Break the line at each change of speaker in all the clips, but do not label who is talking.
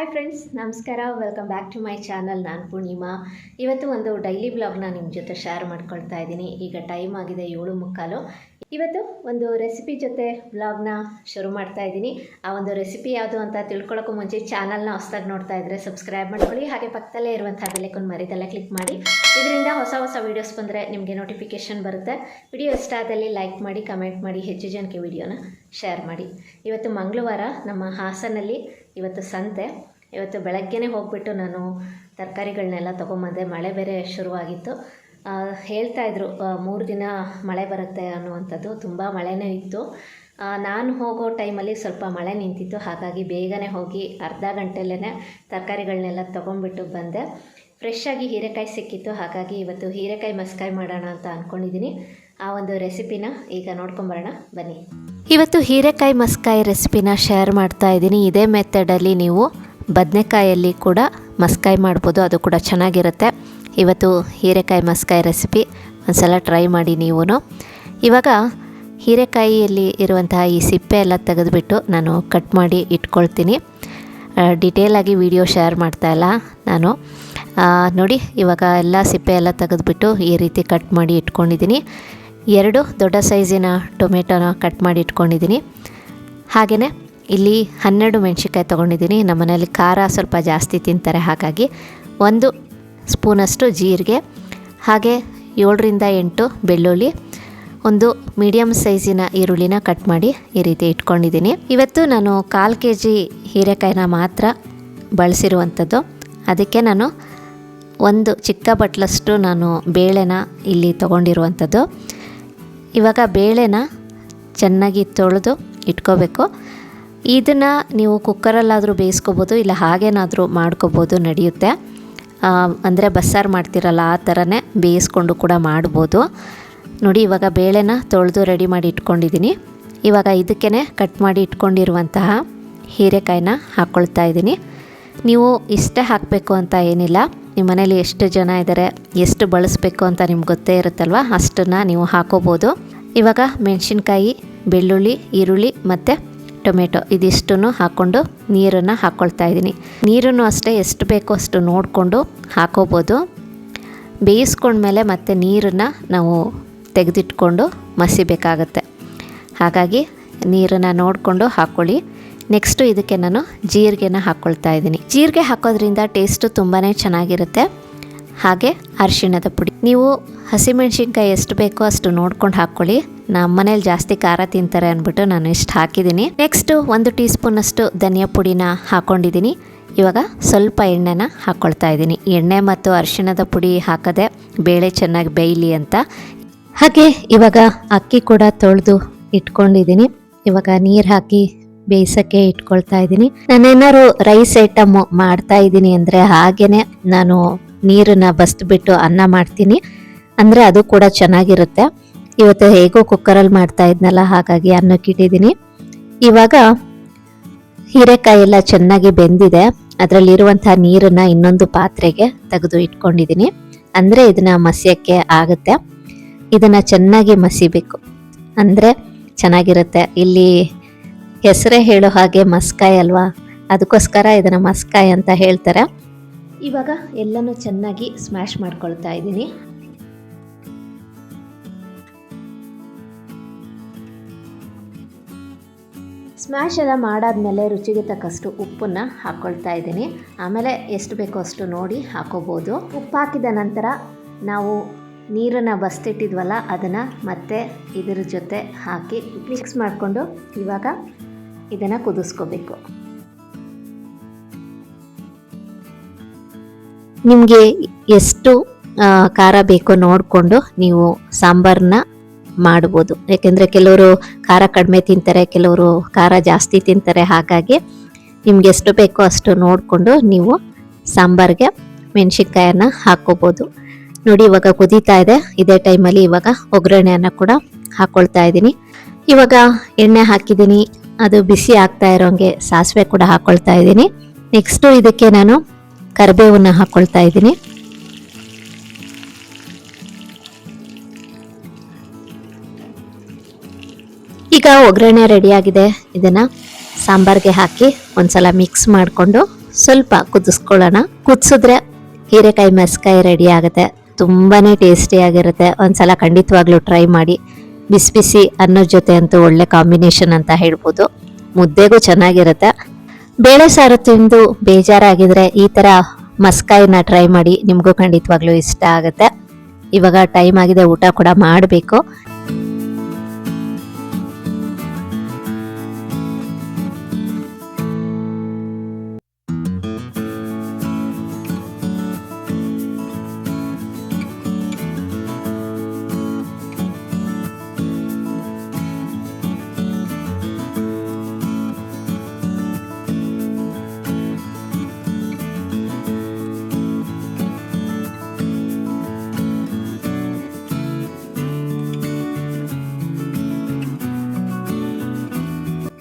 Hi friends ನಮಸ್ಕಾರ. Welcome back to my channel ನಾನು ಪೂರ್ಣಿಮಾ. ಇವತ್ತು ಒಂದು ಡೈಲಿ ಬ್ಲಾಗ್ನ ನಿಮ್ಮ ಜೊತೆ ಶೇರ್ ಮಾಡ್ಕೊಳ್ತಾ ಇದ್ದೀನಿ. ಈಗ ಟೈಮ್ ಆಗಿದೆ ಏಳು ಮುಕ್ಕಾಲು. ಇವತ್ತು ಒಂದು ರೆಸಿಪಿ ಜೊತೆ ಬ್ಲಾಗ್ನ ಶುರು ಮಾಡ್ತಾ ಇದ್ದೀನಿ. ಆ ಒಂದು ರೆಸಿಪಿ ಯಾವುದು ಅಂತ ತಿಳ್ಕೊಳ್ಳೋಕ್ಕೂ ಮುಂಚೆ ಚಾನಲ್ನ ಹೊಸದಾಗಿ ನೋಡ್ತಾ ಇದ್ದರೆ ಸಬ್ಸ್ಕ್ರೈಬ್ ಮಾಡ್ಕೊಳ್ಳಿ. ಹಾಗೆ ಪಕ್ಕದಲ್ಲೇ ಇರುವಂಥ ಬೆಲೆಕೊಂಡು ಮರಿದಲ್ಲೇ ಕ್ಲಿಕ್ ಮಾಡಿ. ಇದರಿಂದ ಹೊಸ ಹೊಸ ವೀಡಿಯೋಸ್ ಬಂದರೆ ನಿಮಗೆ ನೋಟಿಫಿಕೇಷನ್ ಬರುತ್ತೆ. ವಿಡಿಯೋ ಇಷ್ಟ ಆದಲ್ಲಿ ಲೈಕ್ ಮಾಡಿ ಕಮೆಂಟ್ ಮಾಡಿ, ಹೆಚ್ಚು ಜನಕ್ಕೆ ವಿಡಿಯೋನ ಶೇರ್ ಮಾಡಿ. ಇವತ್ತು ಮಂಗಳವಾರ ನಮ್ಮ ಹಾಸನಲ್ಲಿ ಇವತ್ತು ಸಂತೆ. ಇವತ್ತು ಬೆಳಗ್ಗೆನೇ ಹೋಗ್ಬಿಟ್ಟು ನಾನು ತರಕಾರಿಗಳನ್ನೆಲ್ಲ ತೊಗೊಂಬಂದೆ. ಮಳೆ ಬೇರೆ ಶುರುವಾಗಿತ್ತು. ಹೇಳ್ತಾ ಇದ್ರು ಮೂರು ದಿನ ಮಳೆ ಬರುತ್ತೆ ಅನ್ನುವಂಥದ್ದು. ತುಂಬ ಮಳೆನೇ ಇತ್ತು. ನಾನು ಹೋಗೋ ಟೈಮಲ್ಲಿ ಸ್ವಲ್ಪ ಮಳೆ ನಿಂತಿತ್ತು. ಹಾಗಾಗಿ ಬೇಗನೆ ಹೋಗಿ ಅರ್ಧ ಗಂಟೆಲೇ ತರಕಾರಿಗಳನ್ನೆಲ್ಲ ತೊಗೊಂಡ್ಬಿಟ್ಟು ಬಂದೆ. ಫ್ರೆಶ್ ಆಗಿ ಹೀರೆಕಾಯಿ ಸಿಕ್ಕಿತ್ತು. ಹಾಗಾಗಿ ಇವತ್ತು ಹೀರೆಕಾಯಿ ಮಸ್ಕಾಯಿ ಮಾಡೋಣ ಅಂತ ಅಂದ್ಕೊಂಡಿದ್ದೀನಿ ಆ ಒಂದು ರೆಸಿಪಿನ ಈಗ ನೋಡ್ಕೊಂಬರೋಣ. ಬನ್ನಿ. ಇವತ್ತು ಹೀರೆಕಾಯಿ ಮಸ್ಕಾಯಿ ರೆಸಿಪಿನ ಶೇರ್ ಮಾಡ್ತಾ ಇದ್ದೀನಿ. ಇದೇ ಮೆಥಡಲ್ಲಿ ನೀವು ಬದನೆಕಾಯಲ್ಲಿ ಕೂಡ ಮಸ್ಕಾಯಿ ಮಾಡ್ಬೋದು, ಅದು ಕೂಡ ಚೆನ್ನಾಗಿರುತ್ತೆ. ಇವತ್ತು ಹೀರೆಕಾಯಿ ಮಸ್ಕಾಯಿ ರೆಸಿಪಿ ಒಂದ್ಸಲ ಟ್ರೈ ಮಾಡಿ ನೀವು ಇವಾಗ ಹೀರೆಕಾಯಿಯಲ್ಲಿ ಇರುವಂತಹ ಈ ಸಿಪ್ಪೆ ಎಲ್ಲ ತೆಗೆದುಬಿಟ್ಟು ನಾನು ಕಟ್ ಮಾಡಿ ಇಟ್ಕೊಳ್ತೀನಿ. ಡಿಟೇಲಾಗಿ ವಿಡಿಯೋ ಶೇರ್ ಮಾಡ್ತಾ ಇಲ್ಲ ನಾನು. ನೋಡಿ, ಇವಾಗ ಎಲ್ಲ ಸಿಪ್ಪೆ ಎಲ್ಲ ತೆಗೆದುಬಿಟ್ಟು ಈ ರೀತಿ ಕಟ್ ಮಾಡಿ ಇಟ್ಕೊಂಡಿದ್ದೀನಿ. ಎರಡು ದೊಡ್ಡ ಸೈಜಿನ ಟೊಮೆಟೊನ ಕಟ್ ಮಾಡಿ ಇಟ್ಕೊಂಡಿದ್ದೀನಿ. ಹಾಗೆಯೇ ಇಲ್ಲಿ ಹನ್ನೆರಡು ಮೆಣಸಿನ್ಕಾಯಿ ತೊಗೊಂಡಿದ್ದೀನಿ. ನಮ್ಮ ಮನೇಲಿ ಖಾರ ಸ್ವಲ್ಪ ಜಾಸ್ತಿ ತಿಂತಾರೆ, ಹಾಗಾಗಿ ಒಂದು ಸ್ಪೂನಷ್ಟು ಜೀರಿಗೆ, ಹಾಗೆ ಏಳರಿಂದ ಎಂಟು ಬೆಳ್ಳುಳ್ಳಿ, ಒಂದು ಮೀಡಿಯಮ್ ಸೈಜಿನ ಈರುಳ್ಳಿನ ಕಟ್ ಮಾಡಿ ಈ ರೀತಿ ಇಟ್ಕೊಂಡಿದ್ದೀನಿ. ಇವತ್ತು ನಾನು ಕಾಲು ಕೆ ಜಿ ಹೀರೆಕಾಯಿನ ಮಾತ್ರ ಬಳಸಿರುವಂಥದ್ದು. ಅದಕ್ಕೆ ನಾನು ಒಂದು ಚಿಕ್ಕ ಬಟ್ಲಷ್ಟು ನಾನು ಬೇಳೆನ ಇಲ್ಲಿ ತೊಗೊಂಡಿರುವಂಥದ್ದು. ಇವಾಗ ಬೇಳೆನ ಚೆನ್ನಾಗಿ ತೊಳೆದು ಇಟ್ಕೋಬೇಕು. ಇದನ್ನು ನೀವು ಕುಕ್ಕರಲ್ಲಾದರೂ ಬೇಯಿಸ್ಕೋಬೋದು, ಇಲ್ಲ ಹಾಗೇನಾದರೂ ಮಾಡ್ಕೋಬೋದು, ನಡೆಯುತ್ತೆ. ಅಂದರೆ ಬಸ್ಸಾರು ಮಾಡ್ತಿರಲ್ಲ, ಆ ಥರನೇ ಬೇಯಿಸ್ಕೊಂಡು ಕೂಡ ಮಾಡ್ಬೋದು. ನೋಡಿ, ಇವಾಗ ಬೇಳೆನ ತೊಳೆದು ರೆಡಿ ಮಾಡಿ ಇಟ್ಕೊಂಡಿದ್ದೀನಿ. ಇವಾಗ ಇದಕ್ಕೇ ಕಟ್ ಮಾಡಿ ಇಟ್ಕೊಂಡಿರುವಂತಹ ಹೀರೆಕಾಯಿನ ಹಾಕ್ಕೊಳ್ತಾ ಇದ್ದೀನಿ. ನೀವು ಇಷ್ಟೇ ಹಾಕಬೇಕು ಅಂತ ಏನಿಲ್ಲ. ನಿಮ್ಮ ಮನೇಲಿ ಎಷ್ಟು ಜನ ಇದ್ದಾರೆ ಎಷ್ಟು ಬಳಸಬೇಕು ಅಂತ ನಿಮ್ಗೆ ಗೊತ್ತೇ ಇರುತ್ತಲ್ವ? ಅಷ್ಟನ್ನು ನೀವು ಹಾಕೋಬೋದು. ಇವಾಗ ಮೆಣಸಿನ್ಕಾಯಿ, ಬೆಳ್ಳುಳ್ಳಿ, ಈರುಳ್ಳಿ ಮತ್ತು ಟೊಮೆಟೊ ಇದಿಷ್ಟನ್ನು ಹಾಕ್ಕೊಂಡು ನೀರನ್ನು ಹಾಕ್ಕೊಳ್ತಾ ಇದ್ದೀನಿ. ನೀರನ್ನು ಅಷ್ಟೇ ಎಷ್ಟು ಬೇಕೋ ಅಷ್ಟು ನೋಡಿಕೊಂಡು ಹಾಕೋಬೋದು. ಬೇಯಿಸ್ಕೊಂಡ್ಮೇಲೆ ಮತ್ತೆ ನೀರನ್ನು ನಾವು ತೆಗೆದಿಟ್ಕೊಂಡು ಮಸಿಬೇಕಾಗತ್ತೆ. ಹಾಗಾಗಿ ನೀರನ್ನು ನೋಡಿಕೊಂಡು ಹಾಕ್ಕೊಳ್ಳಿ. ನೆಕ್ಸ್ಟು ಇದಕ್ಕೆ ನಾನು ಜೀರಿಗೆನ ಹಾಕ್ಕೊಳ್ತಾ ಇದ್ದೀನಿ. ಜೀರಿಗೆ ಹಾಕೋದ್ರಿಂದ ಟೇಸ್ಟು ತುಂಬಾ ಚೆನ್ನಾಗಿರುತ್ತೆ. ಹಾಗೆ ಅರಿಶಿಣದ ಪುಡಿ. ನೀವು ಹಸಿಮೆಣ್ಸಿನ್ಕಾಯಿ ಎಷ್ಟು ಬೇಕೋ ಅಷ್ಟು ನೋಡ್ಕೊಂಡು ಹಾಕ್ಕೊಳ್ಳಿ. ನಮ್ಮ ಮನೇಲಿ ಜಾಸ್ತಿ ಖಾರ ತಿಂತಾರೆ ಅಂದ್ಬಿಟ್ಟು ನಾನು ಇಷ್ಟು ಹಾಕಿದ್ದೀನಿ. ನೆಕ್ಸ್ಟು ಒಂದು ಟೀ ಸ್ಪೂನಷ್ಟು ಧನಿಯಾ ಪುಡಿನ ಹಾಕ್ಕೊಂಡಿದ್ದೀನಿ ಇವಾಗ ಸ್ವಲ್ಪ ಎಣ್ಣೆನ ಹಾಕ್ಕೊಳ್ತಾ ಇದ್ದೀನಿ. ಎಣ್ಣೆ ಮತ್ತು ಅರಿಶಿಣದ ಪುಡಿ ಹಾಕದೆ ಬೇಳೆ ಚೆನ್ನಾಗಿ ಬೇಯಲಿ ಅಂತ. ಹಾಗೆ ಇವಾಗ ಅಕ್ಕಿ ಕೂಡ ತೊಳೆದು ಇಟ್ಕೊಂಡಿದ್ದೀನಿ. ಇವಾಗ ನೀರು ಹಾಕಿ ಬೇಯಿಸೋಕ್ಕೆ ಇಟ್ಕೊಳ್ತಾ ಇದ್ದೀನಿ. ನಾನೇನಾದ್ರು ರೈಸ್ ಐಟಮ್ ಮಾಡ್ತಾ ಇದ್ದೀನಿ ಅಂದರೆ ಹಾಗೇನೆ ನಾನು ನೀರನ್ನ ಬಸ್ದ್ಬಿಟ್ಟು ಅನ್ನ ಮಾಡ್ತೀನಿ. ಅಂದರೆ ಅದು ಕೂಡ ಚೆನ್ನಾಗಿರುತ್ತೆ. ಇವತ್ತು ಹೇಗೋ ಕುಕ್ಕರಲ್ಲಿ ಮಾಡ್ತಾ ಇದ್ನಲ್ಲ, ಹಾಗಾಗಿ ಅನ್ನಕ್ಕೆ ಇಟ್ಟಿದ್ದೀನಿ. ಇವಾಗ ಹೀರೆಕಾಯಿ ಎಲ್ಲ ಚೆನ್ನಾಗಿ ಬೆಂದಿದೆ. ಅದರಲ್ಲಿರುವಂಥ ನೀರನ್ನ ಇನ್ನೊಂದು ಪಾತ್ರೆಗೆ ತೆಗೆದು ಇಟ್ಕೊಂಡಿದ್ದೀನಿ. ಅಂದರೆ ಇದನ್ನು ಮಸಿಯಕ್ಕೆ ಆಗುತ್ತೆ. ಇದನ್ನು ಚೆನ್ನಾಗಿ ಮಸಿಬೇಕು. ಅಂದರೆ ಚೆನ್ನಾಗಿರುತ್ತೆ. ಇಲ್ಲಿ ಹೆಸರೇ ಹೇಳೋ ಹಾಗೆ ಮಸ್ಕಾಯಿ ಅಲ್ವಾ? ಅದಕ್ಕೋಸ್ಕರ ಇದನ್ನು ಮಸ್ಕಾಯಿ ಅಂತ ಹೇಳ್ತಾರೆ. ಇವಾಗ ಎಲ್ಲನೂ ಚೆನ್ನಾಗಿ ಸ್ಮ್ಯಾಶ್ ಮಾಡ್ಕೊಳ್ತಾ ಇದ್ದೀನಿ. ಸ್ಮ್ಯಾಶ್ ಎಲ್ಲ ಮಾಡಾದ್ಮೇಲೆ ರುಚಿಗೆ ತಕ್ಕಷ್ಟು ಉಪ್ಪನ್ನು ಹಾಕ್ಕೊಳ್ತಾ ಇದ್ದೀನಿ. ಆಮೇಲೆ ಎಷ್ಟು ಬೇಕೋ ಅಷ್ಟು ನೋಡಿ ಹಾಕೋಬೋದು. ಉಪ್ಪು ಹಾಕಿದ ನಂತರ ನಾವು ನೀರನ್ನು ಬಸ್ತಿಟ್ಟಿದ್ವಲ್ಲ, ಅದನ್ನು ಮತ್ತೆ ಇದರ ಜೊತೆ ಹಾಕಿ ಮಿಕ್ಸ್ ಮಾಡಿಕೊಂಡು ಇವಾಗ ಇದನ್ನು ಕುದಿಸ್ಕೋಬೇಕು. ನಿಮಗೆ ಎಷ್ಟು ಖಾರ ಬೇಕೋ ನೋಡಿಕೊಂಡು ನೀವು ಸಾಂಬಾರನ್ನ ಮಾಡ್ಬೋದು. ಯಾಕೆಂದರೆ ಕೆಲವರು ಖಾರ ಕಡಿಮೆ ತಿಂತಾರೆ, ಕೆಲವರು ಖಾರ ಜಾಸ್ತಿ ತಿಂತಾರೆ, ಹಾಗಾಗಿ ನಿಮ್ಗೆ ಎಷ್ಟು ಬೇಕೋ ಅಷ್ಟು ನೋಡಿಕೊಂಡು ನೀವು ಸಾಂಬಾರ್ಗೆ ಮೆಣಸಿನ್ಕಾಯನ್ನ ಹಾಕ್ಕೋಬೋದು ನೋಡಿ, ಇವಾಗ ಕುದೀತಾ ಇದೆ. ಇದೇ ಟೈಮಲ್ಲಿ ಇವಾಗ ಒಗ್ಗರಣೆಯನ್ನು ಕೂಡ ಹಾಕ್ಕೊಳ್ತಾ ಇದ್ದೀನಿ. ಇವಾಗ ಎಣ್ಣೆ ಹಾಕಿದ್ದೀನಿ. ಅದು ಬಿಸಿ ಆಗ್ತಾ ಇರೋಂಗೆ ಸಾಸಿವೆ ಕೂಡ ಹಾಕ್ಕೊಳ್ತಾ ಇದ್ದೀನಿ. ನೆಕ್ಸ್ಟು ಇದಕ್ಕೆ ನಾನು ಕರಿಬೇವನ್ನ ಹಾಕ್ಕೊಳ್ತಾ ಇದ್ದೀನಿ. ಈಗ ಒಗ್ಗರಣೆ ರೆಡಿಯಾಗಿದೆ. ಇದನ್ನು ಸಾಂಬಾರ್ಗೆ ಹಾಕಿ ಒಂದ್ಸಲ ಮಿಕ್ಸ್ ಮಾಡಿಕೊಂಡು ಸ್ವಲ್ಪ ಕುದಿಸ್ಕೊಳ್ಳೋಣ. ಕುದಿಸಿದ್ರೆ ಹೀರೆಕಾಯಿ ಮೆಸ್ಕಾಯಿ ರೆಡಿ ಆಗುತ್ತೆ. ತುಂಬಾ ಟೇಸ್ಟಿಯಾಗಿರುತ್ತೆ ಒಂದ್ಸಲ ಖಂಡಿತವಾಗ್ಲೂ ಟ್ರೈ ಮಾಡಿ. ಬಿಸಿ ಬಿಸಿ ಅನ್ನೋ ಜೊತೆ ಅಂತೂ ಒಳ್ಳೆ ಕಾಂಬಿನೇಷನ್ ಅಂತ ಹೇಳ್ಬೋದು. ಮುದ್ದೆಗೂ ಚೆನ್ನಾಗಿರುತ್ತೆ. ಬೇಳೆ ಸಾರು ತಿಂದು ಬೇಜಾರಾಗಿದ್ರೆ ಈ ಥರ ಮಸ್ಕಾಯಿನ ಟ್ರೈ ಮಾಡಿ ನಿಮಗೂ ಖಂಡಿತವಾಗ್ಲೂ ಇಷ್ಟ ಆಗುತ್ತೆ. ಇವಾಗ ಟೈಮ್ ಆಗಿದೆ, ಊಟ ಕೂಡ ಮಾಡಬೇಕು.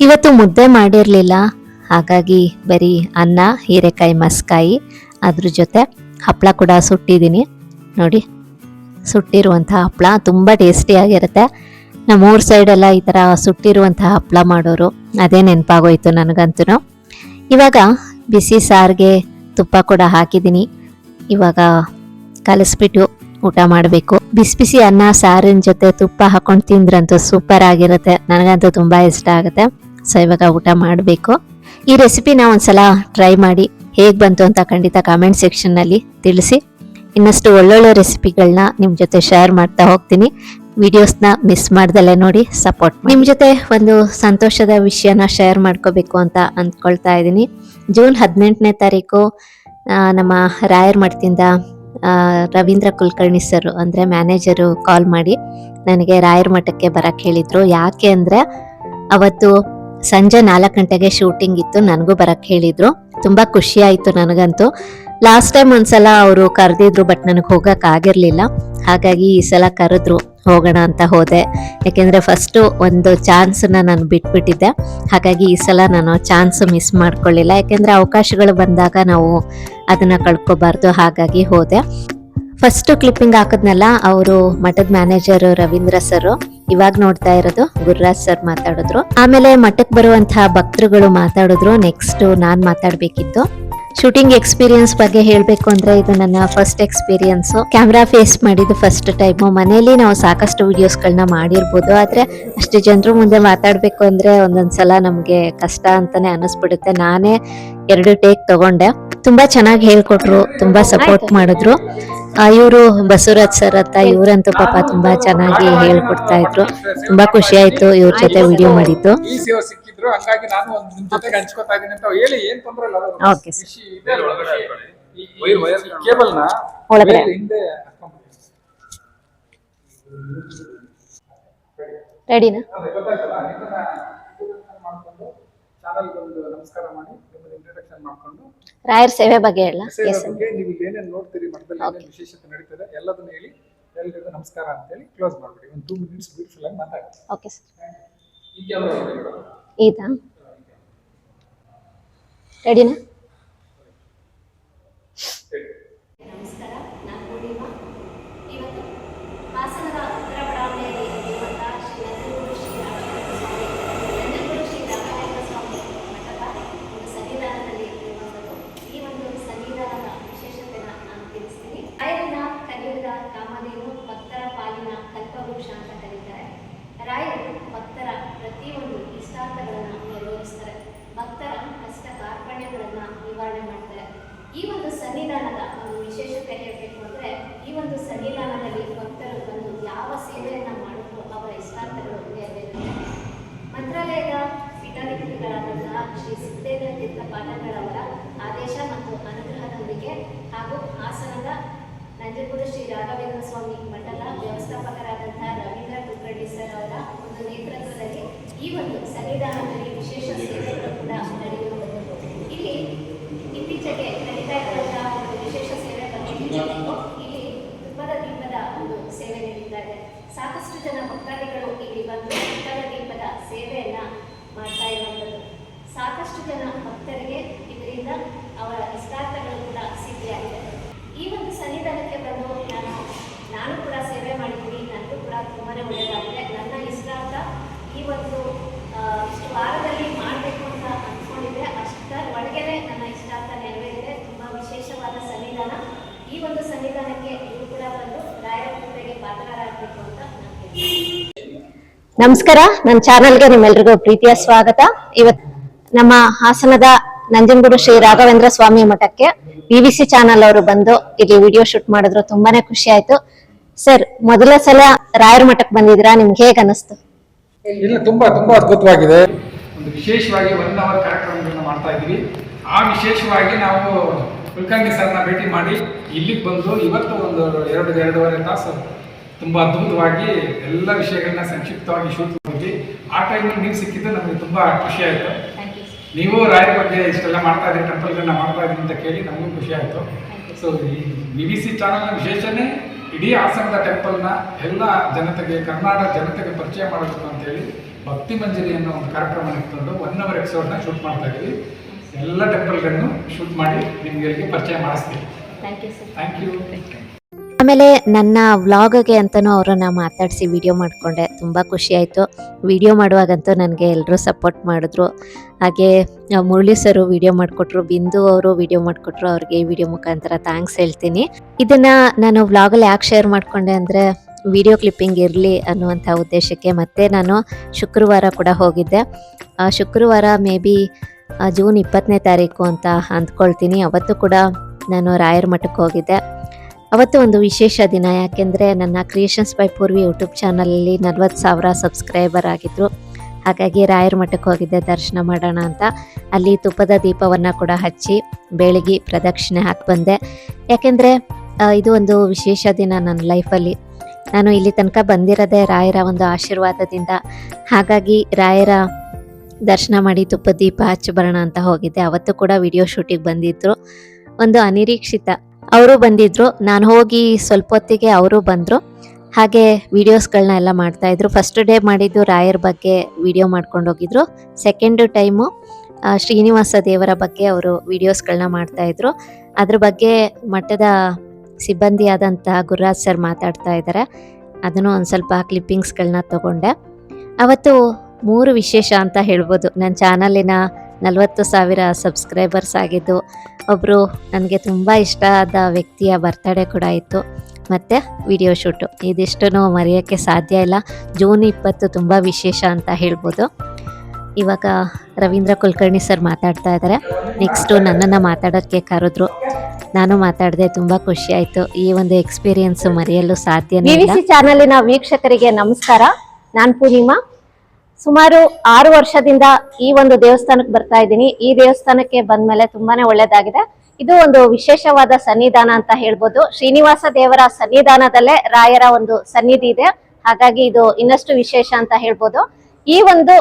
ಇವತ್ತು ಮುದ್ದೆ ಮಾಡಿರಲಿಲ್ಲ. ಹಾಗಾಗಿ ಬರೀ ಅನ್ನ, ಹೀರೆಕಾಯಿ, ಮಸ್ಕಾಯಿ, ಅದ್ರ ಜೊತೆ ಹಪ್ಪಳ ಕೂಡ ಸುಟ್ಟಿದ್ದೀನಿ. ನೋಡಿ, ಸುಟ್ಟಿರುವಂಥ ಹಪ್ಪಳ ತುಂಬ ಟೇಸ್ಟಿಯಾಗಿರುತ್ತೆ ನಮ್ಮೂರ ಸೈಡೆಲ್ಲ ಈ ಥರ ಸುಟ್ಟಿರುವಂಥ ಹಪ್ಪಳ ಮಾಡೋರು ಅದೇ ನೆನಪಾಗೋಯ್ತು ನನಗಂತೂ. ಇವಾಗ ಬಿಸಿ ಸಾರಿಗೆ ತುಪ್ಪ ಕೂಡ ಹಾಕಿದ್ದೀನಿ. ಇವಾಗ ಕಲಿಸ್ಬಿಟ್ಟು ಊಟ ಮಾಡಬೇಕು. ಬಿಸಿ ಬಿಸಿ ಅನ್ನ, ಸಾರಿನ ಜೊತೆ ತುಪ್ಪ ಹಾಕೊಂಡು ತಿಂದ್ರಂತೂ ಸೂಪರ್ ಆಗಿರುತ್ತೆ. ನನಗಂತೂ ತುಂಬ ಇಷ್ಟ ಆಗುತ್ತೆ. ಸೊ ಇವಾಗ ಊಟ ಮಾಡಬೇಕು. ಈ ರೆಸಿಪಿನ ಒಂದ್ಸಲ ಟ್ರೈ ಮಾಡಿ ಹೇಗೆ ಬಂತು ಅಂತ ಖಂಡಿತ ಕಾಮೆಂಟ್ ಸೆಕ್ಷನ್ನಲ್ಲಿ ತಿಳಿಸಿ. ಇನ್ನಷ್ಟು ಒಳ್ಳೊಳ್ಳೆ ರೆಸಿಪಿಗಳನ್ನ ನಿಮ್ಮ ಜೊತೆ ಶೇರ್ ಮಾಡ್ತಾ ಹೋಗ್ತೀನಿ. ವಿಡಿಯೋಸ್ನ ಮಿಸ್ ಮಾಡ್ದಲ್ಲೇ ನೋಡಿ ಸಪೋರ್ಟ್ ನಿಮ್ಮ ಜೊತೆ ಒಂದು ಸಂತೋಷದ ವಿಷಯನ ಶೇರ್ ಮಾಡ್ಕೋಬೇಕು ಅಂತ ಅಂದ್ಕೊಳ್ತಾ ಇದ್ದೀನಿ. ಜೂನ್ ಹದಿನೆಂಟನೇ ತಾರೀಕು ನಮ್ಮ ರಾಯರ್ ಮಠದಿಂದ ರವೀಂದ್ರ ಕುಲಕರ್ಣಿ ಸರ್ ಅಂದರೆ ಮ್ಯಾನೇಜರು ಕಾಲ್ ಮಾಡಿ ನನಗೆ ರಾಯರ್ ಮಠಕ್ಕೆ ಬರಕ್ಕೆ ಹೇಳಿದರು. ಯಾಕೆ ಅಂದರೆ ಅವತ್ತು ಸಂಜೆ ನಾಲ್ಕು ಗಂಟೆಗೆ ಶೂಟಿಂಗ್ ಇತ್ತು, ನನಗೂ ಬರಕ್ಕೆ ಹೇಳಿದ್ರು. ತುಂಬ ಖುಷಿ ಆಯಿತು ನನಗಂತೂ. ಲಾಸ್ಟ್ ಟೈಮ್ ಒಂದ್ಸಲ ಅವರು ಕರೆದಿದ್ರು ಬಟ್ ನನಗೆ ಹೋಗಕ್ಕೆ ಆಗಿರಲಿಲ್ಲ. ಹಾಗಾಗಿ ಈ ಸಲ ಕರೆದ್ರು, ಹೋಗೋಣ ಅಂತ ಹೋದೆ. ಯಾಕೆಂದರೆ ಫಸ್ಟು ಒಂದು ಚಾನ್ಸನ್ನ ನಾನು ಬಿಟ್ಬಿಟ್ಟಿದ್ದೆ. ಹಾಗಾಗಿ ಈ ಸಲ ನಾನು ಚಾನ್ಸ್ ಮಿಸ್ ಮಾಡ್ಕೊಳ್ಳಿಲ್ಲ. ಯಾಕೆಂದರೆ ಅವಕಾಶಗಳು ಬಂದಾಗ ನಾವು ಅದನ್ನು ಕಳ್ಕೊಬಾರ್ದು, ಹಾಗಾಗಿ ಹೋದೆ. ಫಸ್ಟ್ ಕ್ಲಿಪ್ಪಿಂಗ್ ಹಾಕಿದ್ನಲ್ಲ, ಅವರು ಮಠದ ಮ್ಯಾನೇಜರ್ ರವೀಂದ್ರ ಸರ್. ಇವಾಗ ನೋಡ್ತಾ ಇರೋದು ಗುರುರಾಜ್ ಸರ್ ಮಾತಾಡಿದ್ರು. ಆಮೇಲೆ ಮಠಕ್ಕೆ ಬರುವಂತಹ ಭಕ್ತರುಗಳು ಮಾತಾಡಿದ್ರು. ನೆಕ್ಸ್ಟ್ ನಾನ್ ಮಾತಾಡ್ಬೇಕಿತ್ತು. ಶೂಟಿಂಗ್ ಎಕ್ಸ್ಪೀರಿಯನ್ಸ್ ಬಗ್ಗೆ ಹೇಳಬೇಕು ಅಂದ್ರೆ ಇದು ನನ್ನ ಫಸ್ಟ್ ಎಕ್ಸ್ಪೀರಿಯನ್ಸ್ ಕ್ಯಾಮ್ರಾ ಫೇಸ್ ಮಾಡಿದ್ದು ಫಸ್ಟ್ ಟೈಮು ಮನೆಯಲ್ಲಿ ನಾವು ಸಾಕಷ್ಟು ವಿಡಿಯೋಸ್ಗಳನ್ನ ಮಾಡಿರ್ಬೋದು. ಆದ್ರೆ ಅಷ್ಟು ಜನರು ಮುಂದೆ ಮಾತಾಡಬೇಕು ಅಂದ್ರೆ ಒಂದೊಂದ್ಸಲ ನಮಗೆ ಕಷ್ಟ ಅಂತಾನೆ ಅನಿಸ್ಬಿಡುತ್ತೆ ನಾನೇ ಎರಡು ಟೇಕ್ ತಗೊಂಡೆ. ತುಂಬಾ ಚೆನ್ನಾಗಿ ಹೇಳ್ಕೊಟ್ರು. ತುಂಬಾ ಸಪೋರ್ಟ್ ಮಾಡಿದ್ರು. ಇವರು ಬಸವರಾಜ್ ಸರ್ ಅಂತ ಇವರಂತೂ ಪಾಪ ತುಂಬಾ ಚೆನ್ನಾಗಿ ಹೇಳ್ಕೊಡ್ತಾ ಇದ್ರು. ತುಂಬಾ ಖುಷಿ ಆಯ್ತು ಇವ್ರ ಜೊತೆ ವಿಡಿಯೋ ಮಾಡಿದ್ದು. ರೆಡಿನಾ
ನಮಸ್ಕಾರ ಮಾಡಿ ನಿಮ್ಮನ್ನ ಇಂಟ್ರೊಡಕ್ಷನ್ ಮಾಡ್ಕೊಂಡು
ರಾಯರ್ ಸೇವೆ ಬಗ್ಗೆ ಹೇಳ
ಸೇವೆ ಬಗ್ಗೆ ನೀವು ಇಲ್ಲಿ ಏನೇನ್ ನೋಡ್ತೀರಿ? ಮಠದಲ್ಲಿ ಏನೇನ್ ವಿಶೇಷತೆ ನಡೀತದೆ? ಎಲ್ಲದನ್ನ ಹೇಳಿ ಎಲ್ರಿಗೂ ನಮಸ್ಕಾರ ಅಂತೇಳಿ ಕ್ಲೋಸ್ ಮಾಡ್ಬಿಡಿ. ಒಂದು ಟೂ ಮಿನಿಟ್ಸ್ ಬ್ಯೂಟಿಫುಲ್ ಆಗಿ ಮಾತಾಡಿ.
Okay sir.
ಇದಾ
ರೆಡಿನಾ ನಮಸ್ಕಾರ ನಾನು ಪೂರ್ಣಿಮಾ ಇವತ್ತು ಹಾಸನದ ಉತ್ತರ ಬಡಾವಣೆಯಲ್ಲಿ ಇರುವಂತಹ ಶ್ರೀ ನಂಜನಗೂಡು ಶ್ರೀ ರಾಘವೇಂದ್ರ ಸ್ವಾಮಿ ನಂಜನಗೂಡು ಶ್ರೀ ರಾಘವೇಂದ್ರ ಸ್ವಾಮಿ ಮಠದ ಒಂದು ಸನ್ನಿಧಾನದಲ್ಲಿ ಇರುವಂಥದ್ದು ಈ ಒಂದು ಸನ್ನಿಧಾನದ ವಿಶೇಷತೆನ ನಾನು ತಿಳಿಸ್ತೀನಿ ರಾಯರನ್ನ ಕಲಿಯುವುದ ಕಾಮಧೇನು ಭಕ್ತರ ಪಾಲಿನ ಕಲ್ಪವೃಕ್ಷ ಅಂತ ಕರೀತಾರೆ ರಾಯರು ಭಕ್ತರ ಪ್ರತಿಯೊಂದು ಇಷ್ಟಾರ್ಥಗಳನ್ನು ನೆರವೇರಿಸ್ತಾರೆ ಭಕ್ತರ ಕಷ್ಟ ಕಾರ್ಪಣ್ಯಗಳನ್ನ ನಿವಾರಣೆ ಮಾಡ್ತಾರೆ ಈ ಒಂದು ಸನ್ನಿಧಾನದ ಒಂದು ವಿಶೇಷತೆ ಹೇಳಬೇಕು ಅಂದ್ರೆ, ಈ ಒಂದು ಸನ್ನಿಧಾನದಲ್ಲಿ ಭಕ್ತರು ಬಂದು ಯಾವ ಸೇವೆಯನ್ನು ಮಾಡಿದ್ರು ಅವರ ಇಷ್ಟಾರ್ಥಗಳು ನೆರವೇರುತ್ತೆ ಮಂತ್ರಾಲಯದ ಪೀಠಾಧಿಪತಿಗಳಾದಂತಹ ಶ್ರೀ ಸಿದ್ದೇಂದ್ರ ತೀರ್ಥ ಪಾಠಗಳವರ ಆದೇಶ ಮತ್ತು ಅನುಗ್ರಹದೊಂದಿಗೆ ಹಾಗೂ ಹಾಸನದ ನಂಜನಗೂಡು ಶ್ರೀ ರಾಘವೇಂದ್ರ ಸ್ವಾಮಿ ಮಠದ ವ್ಯವಸ್ಥಾಪಕರಾದಂತಹ ರವೀಂದ್ರ ಕುಲಕರ್ಣಿ ಸರ್ ಅವರ ಒಂದು ನೇತೃತ್ವದಲ್ಲಿ ಈ ಒಂದು ಸನ್ನಿಧಾನದಲ್ಲಿ ವಿಶೇಷ ಸೇವೆಗಳು ಕೂಡ ನಡೆಯುವಂಥದ್ದು ಇಲ್ಲಿ ಇತ್ತೀಚೆಗೆ ನಡೀತಾ ಇರುವಂತಹ ಒಂದು ವಿಶೇಷ ಸೇವೆ ಬಗ್ಗೆ ಇಲ್ಲಿ ತುಪ್ಪದ ದೀಪದ ಒಂದು ಸೇವೆ ನೀಡಿದ್ದಾರೆ ಸಾಕಷ್ಟು ಜನ ಭಕ್ತಾದಿಗಳು ಇಲ್ಲಿ ಬಂದು ತುಪ್ಪದ ದೀಪದ ಸೇವೆಯನ್ನ ಮಾಡ್ತಾ ಇರುವಂಥದ್ದು ಸಾಕಷ್ಟು ಜನ ಭಕ್ತರಿಗೆ ಇದರಿಂದ ಅವರ ಇಷ್ಟಾರ್ಥಗಳು ಕೂಡ ಸಿದ್ಧಿಯಾಗಿದೆ. ಈ ಒಂದು ಸನ್ನಿಧಾನಕ್ಕೆ ಬಂದು ನಾನು ನಾನು ಕೂಡ ಸೇವೆ ಮಾಡಿದ್ದೀನಿ. ನನಗೂ ಕೂಡ ತುಂಬಾನೇ ಒಳ್ಳೆಯದಾಗಿದೆ ಒಂದು ಸಂವಿಧಾನಕ್ಕೆ ಕೂಡ ಬಂದು ರಾಯರ ಕೃಪೆಗೆ ಪಾತ್ರರಾಗಬೇಕು ಅಂತ ನಮಸ್ಕಾರ ನನ್ನ ಚಾನೆಲ್ಗೆ ನಿಮ್ಮೆಲ್ರಿಗೂ ಪ್ರೀತಿಯ ಸ್ವಾಗತ. ಇವತ್ತು ನಮ್ಮ ಹಾಸನದ ನಂಜನಗೂಡು ಶ್ರೀ ರಾಘವೇಂದ್ರ ಸ್ವಾಮಿ ಮಠಕ್ಕೆ ವಿ ಸಿ ಚಾನಲ್ ಅವರು ಬಂದು ಇಲ್ಲಿ ವಿಡಿಯೋ ಶೂಟ್ ಮಾಡಿದ್ರು. ತುಂಬಾನೇ ಖುಷಿ ಆಯ್ತು. ಸರ್ ಮೊದಲ ಸಲ ರಾಯರ ಮಠಕ್ಕೆ ಬಂದಿದ್ರಾ ನಿಮ್ಗೆ ಹೇಗ್ ಅನಿಸ್ತು?
ಇಲ್ಲ ತುಂಬಾ ತುಂಬಾ ಅದ್ಭುತವಾಗಿದೆ. ಒಂದು ವಿಶೇಷವಾಗಿ ಒನ್ ಅವರ್ ಕಾರ್ಯಕ್ರಮಗಳನ್ನ ಮಾಡ್ತಾ ಇದ್ದೀವಿ. ಆ ವಿಶೇಷವಾಗಿ ನಾವು ಕುಲಕರ್ಣಿ ಸರ್ನ ಭೇಟಿ ಮಾಡಿ ಇಲ್ಲಿಗೆ ಬಂದು ಇವತ್ತು ಒಂದು ಎರಡು ಎರಡೂವರೆ ತಾಸು ತುಂಬ ಅದ್ಭುತವಾಗಿ ಎಲ್ಲ ವಿಷಯಗಳನ್ನ ಸಂಕ್ಷಿಪ್ತವಾಗಿ ಶೂಟ್ ಮಾಡಿ ಆ ಟೈಮಲ್ಲಿ ನೀವು ಸಿಕ್ಕಿದ್ದು ನಮಗೆ ತುಂಬ ಖುಷಿ ಆಯಿತು. ನೀವು ರಾಯರ ಬಗ್ಗೆ ಇಷ್ಟೆಲ್ಲ ಮಾಡ್ತಾ ಇದ್ದೀರಿ ಟೆಂಪಲ್ಗಳನ್ನ ಮಾಡ್ತಾ ಇದ್ದೀರಿ ಅಂತ ಕೇಳಿ ನಮಗೂ ಖುಷಿ ಆಯಿತು. ಸೊ ಈ ವಿ ವಿ ಸಿ ಚಾನಲ್ನ ವಿಶೇಷನೇ ಇಡೀ ಹಾಸನದ ಟೆಂಪಲ್ನ ಎಲ್ಲ ಜನತೆಗೆ ಕರ್ನಾಟಕ ಜನತೆಗೆ ಪರಿಚಯ ಮಾಡಬೇಕು ಅಂತೇಳಿ ಭಕ್ತಿ ಮಂಜರಿ ಅನ್ನೋ ಒಂದು ಕಾರ್ಯಕ್ರಮ ಇಟ್ಕೊಂಡು ಒನ್ ಅವರ್ ಎಪಿಸೋಡ್ನ ಶೂಟ್ ಮಾಡ್ತಾ ಇದ್ದೀವಿ. ಎಲ್ಲ ಟೆಂಪಲ್ಗಳನ್ನು ಶೂಟ್ ಮಾಡಿ ನಿಮಗೆ ಪರಿಚಯ ಮಾಡಿಸ್ತೀವಿ ಥ್ಯಾಂಕ್ ಯು
ಆಮೇಲೆ ನನ್ನ ವ್ಲಾಗ್ಗೆ ಅಂತಲೂ ಅವರನ್ನ ಮಾತಾಡಿಸಿ ವಿಡಿಯೋ ಮಾಡಿಕೊಂಡೆ. ತುಂಬ ಖುಷಿಯಾಯಿತು ಆಯಿತು. ವಿಡಿಯೋ ಮಾಡುವಾಗಂತೂ ನನಗೆ ಎಲ್ಲರೂ ಸಪೋರ್ಟ್ ಮಾಡಿದ್ರು. ಹಾಗೆ ಮುರಳಿ ಸರು ವಿಡಿಯೋ ಮಾಡಿಕೊಟ್ರು ಬಿಂದು ಅವರು ವಿಡಿಯೋ ಮಾಡಿಕೊಟ್ರು ಅವ್ರಿಗೆ ಈ ವಿಡಿಯೋ ಮುಖಾಂತರ ಥ್ಯಾಂಕ್ಸ್ ಹೇಳ್ತೀನಿ. ಇದನ್ನು ನಾನು ವ್ಲಾಗಲ್ಲಿ ಯಾಕೆ ಶೇರ್ ಮಾಡಿಕೊಂಡೆ ಅಂದರೆ ವಿಡಿಯೋ ಕ್ಲಿಪ್ಪಿಂಗ್ ಇರಲಿ ಅನ್ನುವಂಥ ಉದ್ದೇಶಕ್ಕೆ ಮತ್ತೆ ನಾನು ಶುಕ್ರವಾರ ಕೂಡ ಹೋಗಿದ್ದೆ. ಆ, ಶುಕ್ರವಾರ ಮೇ ಬಿ ಜೂನ್ ಇಪ್ಪತ್ತನೇ ತಾರೀಕು ಅಂತ ಅಂದ್ಕೊಳ್ತೀನಿ. ಅವತ್ತು ಕೂಡ ನಾನು ರಾಯರ ಮಠಕ್ಕೆ ಹೋಗಿದ್ದೆ. ಅವತ್ತು ಒಂದು ವಿಶೇಷ ದಿನ, ಯಾಕೆಂದರೆ ನನ್ನ ಕ್ರಿಯೇಷನ್ಸ್ ಬೈ ಪೂರ್ವಿ ಯೂಟ್ಯೂಬ್ ಚಾನಲಲ್ಲಿ ನಲ್ವತ್ತು ಸಾವಿರ ಸಬ್ಸ್ಕ್ರೈಬರ್ ಆಗಿದ್ದರು ಹಾಗಾಗಿ ರಾಯರ ಮಠಕ್ಕೆ ಹೋಗಿದ್ದೆ ದರ್ಶನ ಮಾಡೋಣ ಅಂತ. ಅಲ್ಲಿ ತುಪ್ಪದ ದೀಪವನ್ನು ಕೂಡ ಹಚ್ಚಿ ಬೆಳಗ್ಗೆ ಪ್ರದಕ್ಷಿಣೆ ಹಾಕಿ ಬಂದೆ. ಯಾಕೆಂದರೆ ಇದು ಒಂದು ವಿಶೇಷ ದಿನ ನನ್ನ ಲೈಫಲ್ಲಿ. ನಾನು ಇಲ್ಲಿ ತನಕ ಬಂದಿರೋದೇ ರಾಯರ ಒಂದು ಆಶೀರ್ವಾದದಿಂದ. ಹಾಗಾಗಿ ರಾಯರ ದರ್ಶನ ಮಾಡಿ ತುಪ್ಪ ದೀಪ ಹಚ್ಚಿ ಬರೋಣ ಅಂತ ಹೋಗಿದ್ದೆ. ಅವತ್ತು ಕೂಡ ವಿಡಿಯೋ ಶೂಟಿಗೆ ಬಂದಿದ್ರು. ಒಂದು ಅನಿರೀಕ್ಷಿತ. ಅವರು ಬಂದಿದ್ರು. ನಾನು ಹೋಗಿ ಸ್ವಲ್ಪ ಹೊತ್ತಿಗೆ ಅವರು ಬಂದರು. ಹಾಗೆ ವಿಡಿಯೋಸ್ಗಳನ್ನ ಎಲ್ಲ ಮಾಡ್ತಾ ಇದ್ರು. ಫಸ್ಟ್ ಡೇ ಮಾಡಿದ್ದು ರಾಯರ ಬಗ್ಗೆ ವಿಡಿಯೋ ಮಾಡ್ಕೊಂಡು ಹೋಗಿದ್ರು. ಸೆಕೆಂಡ್ ಟೈಮು ಶ್ರೀನಿವಾಸ ದೇವರ ಬಗ್ಗೆ ಅವರು ವಿಡಿಯೋಸ್ಗಳನ್ನ ಮಾಡ್ತಾ ಇದ್ರು. ಅದ್ರ ಬಗ್ಗೆ ಮಠದ ಸಿಬ್ಬಂದಿಯಾದಂತಹ ಗುರುರಾಜ್ ಸರ್ ಮಾತಾಡ್ತಾ ಇದ್ದಾರೆ ಅದನ್ನು ಒಂದು ಸ್ವಲ್ಪ ಕ್ಲಿಪ್ಪಿಂಗ್ಸ್ಗಳನ್ನ ತಗೊಂಡೆ. ಅವತ್ತು ಮೂರು ವಿಶೇಷ ಅಂತ ಹೇಳ್ಬೋದು. ನನ್ನ ಚಾನಲಿನ ನಲವತ್ತು ಸಾವಿರ ಸಬ್ಸ್ಕ್ರೈಬರ್ಸ್ ಆಗಿದ್ದು ಒಬ್ಬರು ನನಗೆ ತುಂಬ ಇಷ್ಟ ಆದ ವ್ಯಕ್ತಿಯ ಬರ್ತಡೇ ಕೂಡ ಇತ್ತು ಮತ್ತು ವಿಡಿಯೋ ಶೂಟು ಇದಿಷ್ಟನ್ನು ಮರೆಯೋಕ್ಕೆ ಸಾಧ್ಯ ಇಲ್ಲ. ಜೂನ್ ಇಪ್ಪತ್ತು ತುಂಬ ವಿಶೇಷ ಅಂತ ಹೇಳ್ಬೋದು. ಇವಾಗ ರವೀಂದ್ರ ಕುಲಕರ್ಣಿ ಸರ್ ಮಾತಾಡ್ತಾ ಇದ್ದಾರೆ ನೆಕ್ಸ್ಟು ನನ್ನನ್ನು ಮಾತಾಡೋಕ್ಕೆ ಕರೆದ್ರು. ನಾನು ಮಾತಾಡಿದೆ ತುಂಬ ಖುಷಿ ಆಯಿತು. ಈ ಒಂದು ಎಕ್ಸ್ಪೀರಿಯನ್ಸ್ ಮರೆಯಲು ಸಾಧ್ಯ ಚಾನಲಿನ ವೀಕ್ಷಕರಿಗೆ ನಮಸ್ಕಾರ. ನಾನು ಪೂರ್ಣಿಮಾ. ಸುಮಾರು ಆರು ವರ್ಷದಿಂದ ಈ ಒಂದು ದೇವಸ್ಥಾನಕ್ಕೆ ಬರ್ತಾ ಇದ್ದೀನಿ. ಈ ದೇವಸ್ಥಾನಕ್ಕೆ ಬಂದ್ಮೇಲೆ ತುಂಬಾನೇ ಒಳ್ಳೇದಾಗಿದೆ. ಇದು ಒಂದು ವಿಶೇಷವಾದ ಸನ್ನಿಧಾನ ಅಂತ ಹೇಳ್ಬೋದು. ಶ್ರೀನಿವಾಸ ದೇವರ ಸನ್ನಿಧಾನದಲ್ಲೇ ರಾಯರ ಒಂದು ಸನ್ನಿಧಿ ಇದೆ. ಹಾಗಾಗಿ ಇದು ಇನ್ನಷ್ಟು ವಿಶೇಷ ಅಂತ ಹೇಳ್ಬೋದು. ಈ ಒಂದು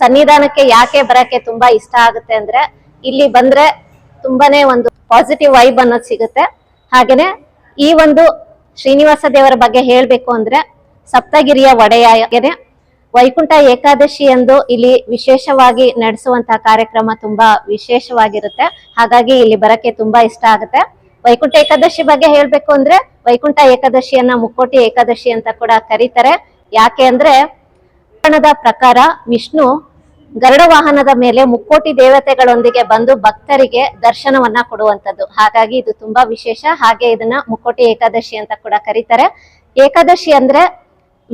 ಸನ್ನಿಧಾನಕ್ಕೆ ಯಾಕೆ ಬರಕ್ಕೆ ತುಂಬಾ ಇಷ್ಟ ಆಗುತ್ತೆ ಅಂದ್ರೆ, ಇಲ್ಲಿ ಬಂದ್ರೆ ತುಂಬಾನೇ ಒಂದು ಪಾಸಿಟಿವ್ ವೈಬ್ ಅನ್ನೋದು ಸಿಗುತ್ತೆ. ಹಾಗೇನೆ ಈ ಒಂದು ಶ್ರೀನಿವಾಸ ದೇವರ ಬಗ್ಗೆ ಹೇಳ್ಬೇಕು ಅಂದ್ರೆ ಸಪ್ತಗಿರಿಯ ಒಡೆಯನೆ ವೈಕುಂಠ ಏಕಾದಶಿ ಎಂದು ಇಲ್ಲಿ ವಿಶೇಷವಾಗಿ ನಡೆಸುವಂತಹ ಕಾರ್ಯಕ್ರಮ ತುಂಬಾ ವಿಶೇಷವಾಗಿರುತ್ತೆ. ಹಾಗಾಗಿ ಇಲ್ಲಿ ಬರಕ್ಕೆ ತುಂಬಾ ಇಷ್ಟ ಆಗುತ್ತೆ. ವೈಕುಂಠ ಏಕಾದಶಿ ಬಗ್ಗೆ ಹೇಳ್ಬೇಕು ಅಂದ್ರೆ ವೈಕುಂಠ ಏಕಾದಶಿಯನ್ನ ಮುಕ್ಕೋಟಿ ಏಕಾದಶಿ ಅಂತ ಕೂಡ ಕರೀತಾರೆ. ಯಾಕೆ ಅಂದ್ರೆ ಪುರಾಣದ ಪ್ರಕಾರ ವಿಷ್ಣು ಗರುಡ ವಾಹನದ ಮೇಲೆ ಮುಕ್ಕೋಟಿ ದೇವತೆಗಳೊಂದಿಗೆ ಬಂದು ಭಕ್ತರಿಗೆ ದರ್ಶನವನ್ನ ಕೊಡುವಂತದ್ದು ಹಾಗಾಗಿ ಇದು ತುಂಬಾ ವಿಶೇಷ. ಹಾಗೆ ಇದನ್ನ ಮುಕ್ಕೋಟಿ ಏಕಾದಶಿ ಅಂತ ಕೂಡ ಕರೀತಾರೆ. ಏಕಾದಶಿ ಅಂದ್ರೆ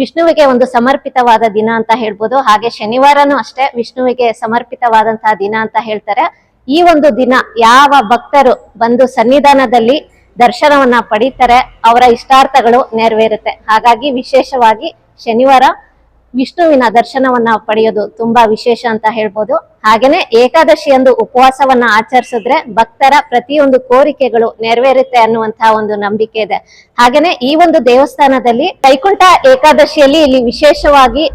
ವಿಷ್ಣುವಿಗೆ ಒಂದು ಸಮರ್ಪಿತವಾದ ದಿನ ಅಂತ ಹೇಳ್ಬೋದು. ಹಾಗೆ ಶನಿವಾರನೂ ಅಷ್ಟೇ ವಿಷ್ಣುವಿಗೆ ಸಮರ್ಪಿತವಾದಂತಹ ದಿನ ಅಂತ ಹೇಳ್ತಾರೆ. ಈ ಒಂದು ದಿನ ಯಾವ ಭಕ್ತರು ಬಂದು ಸನ್ನಿಧಾನದಲ್ಲಿ ದರ್ಶನವನ್ನ ಪಡೀತಾರೆ ಅವರ ಇಷ್ಟಾರ್ಥಗಳು ನೆರವೇರುತ್ತೆ. ಹಾಗಾಗಿ ವಿಶೇಷವಾಗಿ ಶನಿವಾರ ವಿಷ್ಣುವಿನ ದರ್ಶನವನ್ನ ಪಡೆಯೋದು ತುಂಬಾ ವಿಶೇಷ ಅಂತ ಹೇಳ್ಬೋದು. ಹಾಗೇನೆ ಏಕಾದಶಿಯಂದು ಉಪವಾಸವನ್ನ ಆಚರಿಸಿದ್ರೆ ಭಕ್ತರ ಪ್ರತಿಯೊಂದು ಕೋರಿಕೆಗಳು ನೆರವೇರುತ್ತೆ ಅನ್ನುವಂತಹ ಒಂದು ನಂಬಿಕೆ ಇದೆ. ಹಾಗೇನೆ ಈ ಒಂದು ದೇವಸ್ಥಾನದಲ್ಲಿ ವೈಕುಂಠ ಏಕಾದಶಿಯಲ್ಲಿ ಇಲ್ಲಿ ವಿಶೇಷವಾಗಿ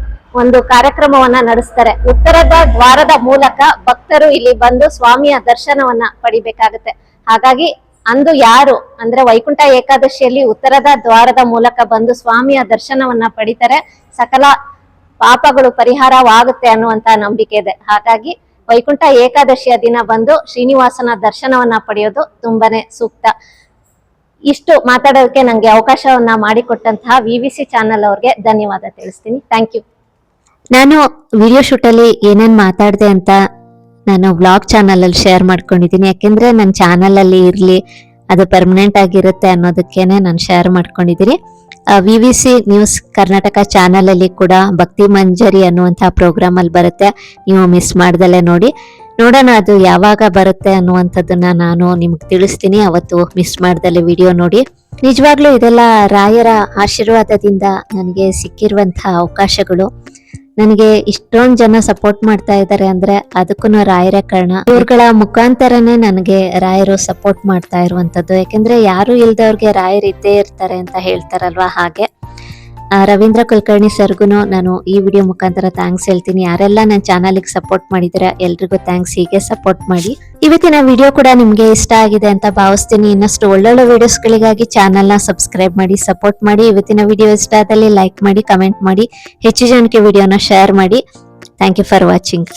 ಒಂದು ಕಾರ್ಯಕ್ರಮವನ್ನ ನಡೆಸ್ತಾರೆ. ಉತ್ತರದ ದ್ವಾರದ ಮೂಲಕ ಭಕ್ತರು ಇಲ್ಲಿ ಬಂದು ಸ್ವಾಮಿಯ ದರ್ಶನವನ್ನ ಪಡಿಬೇಕಾಗುತ್ತೆ. ಹಾಗಾಗಿ ಅಂದು ಯಾರು ಅಂದ್ರೆ ವೈಕುಂಠ ಏಕಾದಶಿಯಲ್ಲಿ ಉತ್ತರದ ದ್ವಾರದ ಮೂಲಕ ಬಂದು ಸ್ವಾಮಿಯ ದರ್ಶನವನ್ನ ಪಡಿತಾರೆ. ಸಕಲ ಪಾಪಗಳು ಪರಿಹಾರವಾಗುತ್ತೆ ಅನ್ನುವಂತ ನಂಬಿಕೆ ಇದೆ. ಹಾಗಾಗಿ ವೈಕುಂಠ ಏಕಾದಶಿಯ ದಿನ ಬಂದು ಶ್ರೀನಿವಾಸನ ದರ್ಶನವನ್ನ ಪಡೆಯೋದು ತುಂಬಾನೇ ಸೂಕ್ತ. ಇಷ್ಟು ಮಾತಾಡೋದಕ್ಕೆ ನಂಗೆ ಅವಕಾಶವನ್ನ ಮಾಡಿಕೊಟ್ಟಂತಹ ವಿ ವಿ ಸಿ ಚಾನಲ್ ಅವ್ರಿಗೆ ಧನ್ಯವಾದ ತಿಳಿಸ್ತೀನಿ. ಥ್ಯಾಂಕ್ ಯು ನಾನು ವಿಡಿಯೋ ಶೂಟಲ್ಲಿ ಏನೇನ್ ಮಾತಾಡಿದೆ ಅಂತ ನಾನು ವ್ಲಾಗ್ ಚಾನಲಲ್ಲಿ ಶೇರ್ ಮಾಡ್ಕೊಂಡಿದ್ದೀನಿ. ಯಾಕೆಂದ್ರೆ ನನ್ನ ಚಾನಲಲ್ಲಿ ಇರ್ಲಿ, ಅದು ಪರ್ಮನೆಂಟ್ ಆಗಿರುತ್ತೆ ಅನ್ನೋದಕ್ಕೇನೆ ನಾನು ಶೇರ್ ಮಾಡ್ಕೊಂಡಿದ್ದೀನಿ. ವಿ ಸಿ ನ್ಯೂಸ್ ಕರ್ನಾಟಕ ಚಾನಲಲ್ಲಿ ಕೂಡ ಭಕ್ತಿ ಮಂಜರಿ ಅನ್ನುವಂತಹ ಪ್ರೋಗ್ರಾಮ್ ಅಲ್ಲಿ ಬರುತ್ತೆ. ನೀವು ಮಿಸ್ ಮಾಡ್ದಲೆ ನೋಡಿ. ನೋಡೋಣ ಅದು ಯಾವಾಗ ಬರುತ್ತೆ ಅನ್ನುವಂಥದ್ದನ್ನ ನಾನು ನಿಮ್ಗೆ ತಿಳಿಸ್ತೀನಿ. ಅವತ್ತು ಮಿಸ್ ಮಾಡ್ದಲೆ ವಿಡಿಯೋ ನೋಡಿ. ನಿಜವಾಗ್ಲೂ ಇದೆಲ್ಲ ರಾಯರ ಆಶೀರ್ವಾದದಿಂದ ನನಗೆ ಸಿಕ್ಕಿರುವಂತಹ ಅವಕಾಶಗಳು. ನನಗೆ ಇಷ್ಟೊಂದು ಜನ ಸಪೋರ್ಟ್ ಮಾಡ್ತಾ ಇದ್ದಾರೆ ಅಂದ್ರೆ ಅದಕ್ಕೂ ರಾಯರೇ ಕಾರಣ. ಇವ್ರಗಳ ಮುಖಾಂತರನೇ ನನಗೆ ರಾಯರು ಸಪೋರ್ಟ್ ಮಾಡ್ತಾ ಇರುವಂತದ್ದು. ಯಾಕೆಂದ್ರೆ ಯಾರು ಇಲ್ದವ್ರಿಗೆ ರಾಯರ್ ಇದ್ದೇ ಇರ್ತಾರೆ ಅಂತ ಹೇಳ್ತಾರಲ್ವಾ ಹಾಗೆ. ರವೀಂದ್ರ ಕುಲಕರ್ಣಿ ಸರ್ಗೂ ನಾನು ಈ ವಿಡಿಯೋ ಮುಖಾಂತರ ಥ್ಯಾಂಕ್ಸ್ ಹೇಳ್ತೀನಿ. ಯಾರೆಲ್ಲ ನನ್ನ ಚಾನಲ್ಗೆ ಸಪೋರ್ಟ್ ಮಾಡಿದ್ರೆ, ಎಲ್ರಿಗೂ ಥ್ಯಾಂಕ್ಸ್ ಹೀಗೆ ಸಪೋರ್ಟ್ ಮಾಡಿ. ಇವತ್ತಿನ ವಿಡಿಯೋ ಕೂಡ ನಿಮ್ಗೆ ಇಷ್ಟ ಆಗಿದೆ ಅಂತ ಭಾವಿಸ್ತೀನಿ. ಇನ್ನಷ್ಟು ಒಳ್ಳೊಳ್ಳೆ ವಿಡಿಯೋಸ್ಗಳಿಗಾಗಿ ಚಾನಲ್ನ ಸಬ್ಸ್ಕ್ರೈಬ್ ಮಾಡಿ ಸಪೋರ್ಟ್ ಮಾಡಿ. ಇವತ್ತಿನ ವಿಡಿಯೋ ಇಷ್ಟ ಆದಲ್ಲಿ ಲೈಕ್ ಮಾಡಿ ಕಮೆಂಟ್ ಮಾಡಿ. ಹೆಚ್ಚು ಜನಕ್ಕೆ ವಿಡಿಯೋನ ಶೇರ್ ಮಾಡಿ. Thank you for watching